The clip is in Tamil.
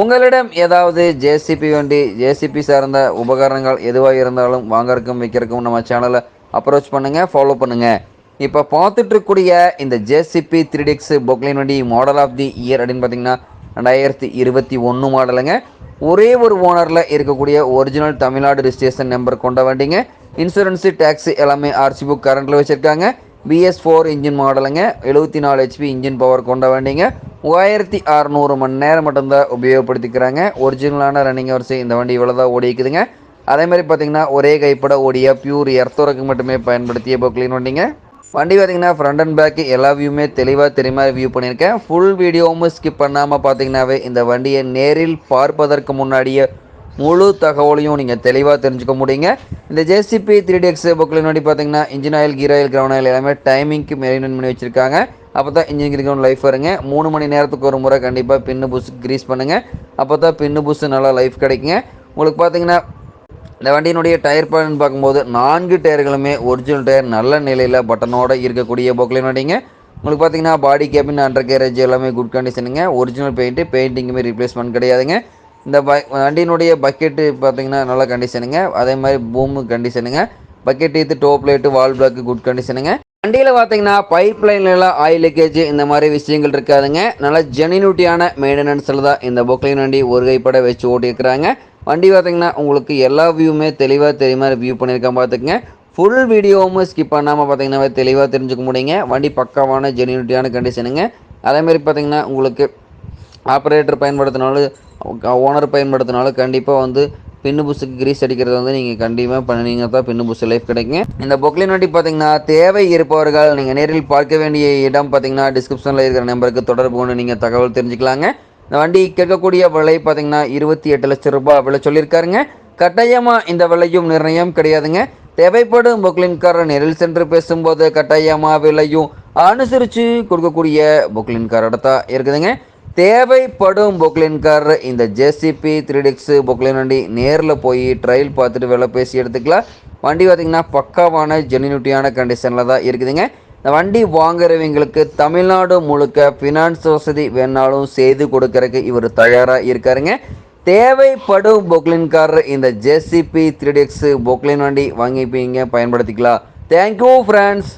உங்களிடம் ஏதாவது ஜேசிபி வண்டி ஜேசிபி சார்ந்த உபகரணங்கள் எதுவாக இருந்தாலும் வாங்கறதுக்கும் விற்கிறக்கும் நம்ம சேனலை அப்ரோச் பண்ணுங்கள் ஃபாலோ பண்ணுங்கள் இப்போ பார்த்துட்டு இருக்கக்கூடிய இந்த ஜேசிபி த்ரீ டிக்ஸ் வண்டி மாடல் ஆஃப் தி இயர் அப்படின்னு பார்த்தீங்கன்னா ரெண்டாயிரத்தி இருபத்தி ஒன்று மாடலுங்க ஒரே ஒரு ஓனரில் இருக்கக்கூடிய ஒரிஜினல் தமிழ்நாடு ரிஜிஸ்ட்ரேஷன் நம்பர் கொண்ட வண்டிங்க. இன்சூரன்ஸு டேக்ஸு எல்லாமே ஆர்சி புக் கரண்ட்டில் வச்சுருக்காங்க. பிஎஸ் ஃபோர் இன்ஜின் மாடலுங்க எழுபத்தி நாலு ஹெச்பி இன்ஜின் பவர் கொண்ட வண்டிங்க. மூவாயிரத்தி அறநூறு மணி நேரம் மட்டும்தான் உபயோகப்படுத்திக்கிறாங்க. ஒரிஜினலான ரன்னிங் வரிசை இந்த வண்டி இவ்வளோ தான் ஓடிக்குதுங்க அதே மாதிரி பார்த்தீங்கன்னா ஒரே கைப்பட ஓடிய பியூர் எர்த்தோருக்கு மட்டுமே பயன்படுத்திய பொக்லின் வண்டிங்க வண்டி பார்த்தீங்கன்னா ஃப்ரண்ட் அண்ட் பேக் எல்லா வியூமே தெளிவாக தெரியுமா வியூ பண்ணியிருக்கேன். ஃபுல் வீடியோவும் ஸ்கிப் பண்ணாமல் பார்த்தீங்கன்னாவே இந்த வண்டியை நேரில் பார்ப்பதற்கு முன்னாடியே முழு தகவலையும் நீங்கள் தெளிவாக தெரிஞ்சுக்க முடியுங்க. இந்த ஜேசிபி த்ரீ டிஎக்ஸ் புக்கில் முன்னாடி பார்த்தீங்கன்னா engine oil gear oil ground oil எல்லாமே டைமிங்க்கு மெயின்டைன் பண்ணி வச்சுருக்காங்க. அப்போ தான் இன்ஜின் கிரிக்கவுண்ட் லைஃப் வருங்க. மூணு மணி நேரத்துக்கு ஒரு முறை கண்டிப்பாக பின்னு புஷ் க்ரீஸ் பண்ணுங்கள் அப்போ தான் பின்னு புஷ் நல்லா லைஃப் கிடைக்குங்க. உங்களுக்கு பார்த்தீங்கன்னா இந்த வண்டியினுடைய டயர் பாயிண்ட் பார்க்கும்போது நான்கு டயர்களுமே ஒரிஜினல் டயர் நல்ல நிலையில் பட்டனோட இருக்கக்கூடிய பொக்லைன் வண்டிங்க. உங்களுக்கு பார்த்தீங்கன்னா பாடி கேபின் அண்டர் கேரேஜ் எல்லாமே குட் கண்டிஷனுங்க ஒரிஜினல் பெயிண்ட்டு பெயிண்டிங்குமே ரீப்ளேஸ்மெண்ட் கிடையாதுங்க. இந்த ப வண்டியினுடைய பக்கெட்டு பார்த்தீங்கன்னா நல்ல கண்டிஷனுங்க அதே மாதிரி பூமு கண்டிஷனுங்க பக்கெட் இது top light valve block good கண்டிஷனுங்க வண்டியில் பார்த்தீங்கன்னா பைப் லைனில் ஆயில் லீக்கேஜ் இந்த மாதிரி விஷயங்கள் இருக்காதுங்க. நல்ல ஜெனினிட்டியான மெயின்டெனன்ஸில் தான் இந்த பொக்லைன் வண்டி ஒரு கைப்பட வச்சு ஓட்டியிருக்கிறாங்க. வண்டி பார்த்தீங்கன்னா உங்களுக்கு எல்லா வியூவுமே தெளிவாக தெரியுமா? வியூ பண்ணியிருக்கேன் பார்த்துக்குங்க ஃபுல் வீடியோவும் ஸ்கிப் பண்ணாமல் பார்த்தீங்கன்னா தெளிவாக தெரிஞ்சுக்க முடியுங்க. வண்டி பக்காவான ஜெனினிட்டியான கண்டிஷனுங்க அதேமாரி பார்த்தீங்கன்னா உங்களுக்கு ஆப்ரேட்டர் பயன்படுத்தினாலும் ஓனர் பயன்படுத்தினாலும் கண்டிப்பாக வந்து பின்னு புஷுக்கு கிரீஸ் அடிக்கிறது வந்து நீங்கள் கண்டிப்பாக பண்ணினீங்க தான் பின்னு புஷ் லைஃப் கிடைக்கும். இந்த பொக்லின் வண்டி பார்த்தீங்கன்னா தேவை இருப்பவர்கள் நீங்கள் நேரில் பார்க்க வேண்டிய இடம் பார்த்தீங்கன்னா டிஸ்கிரிப்ஷனில் இருக்கிற நம்பருக்கு தொடர்பு கொண்டு நீங்கள் தகவல் தெரிஞ்சுக்கலாங்க. இந்த வண்டி கேட்கக்கூடிய விலை பார்த்தீங்கன்னா இருபத்தி எட்டு லட்சம் ரூபாய் விலை சொல்லியிருக்காருங்க. கட்டாயமாக இந்த விலையும் நிர்ணயம் கிடையாதுங்க. தேவைப்படும் பொக்லின்காரர் நேரில் சென்று பேசும்போது கட்டாயமாக விலையும் அனுசரித்து கொடுக்கக்கூடிய பொக்லின்காரோட தான் இருக்குதுங்க. தேவைப்படும் பொக்லின்கார் இந்த ஜேசிபி த்ரீ டிக்ஸ் பொக்லின் வண்டி நேரில் போய் ட்ரையல் பார்த்துட்டு வேலை பேசி எடுத்துக்கலாம். வண்டி பார்த்திங்கன்னா பக்காவான ஜெனினிட்டியான கண்டிஷனில் தான் இருக்குதுங்க. இந்த வண்டி வாங்குறவங்களுக்கு தமிழ்நாடு முழுக்க ஃபினான்ஸ் வசதி வேணாலும் செய்து கொடுக்கறதுக்கு இவர் தயாராக இருக்காருங்க. தேவைப்படும் பொக்லின்காரர் இந்த ஜேசிபி த்ரீ டிஎக்ஸ் பொக்லின் வண்டி வாங்கிப்பீங்க பயன்படுத்திக்கலாம். Thank you friends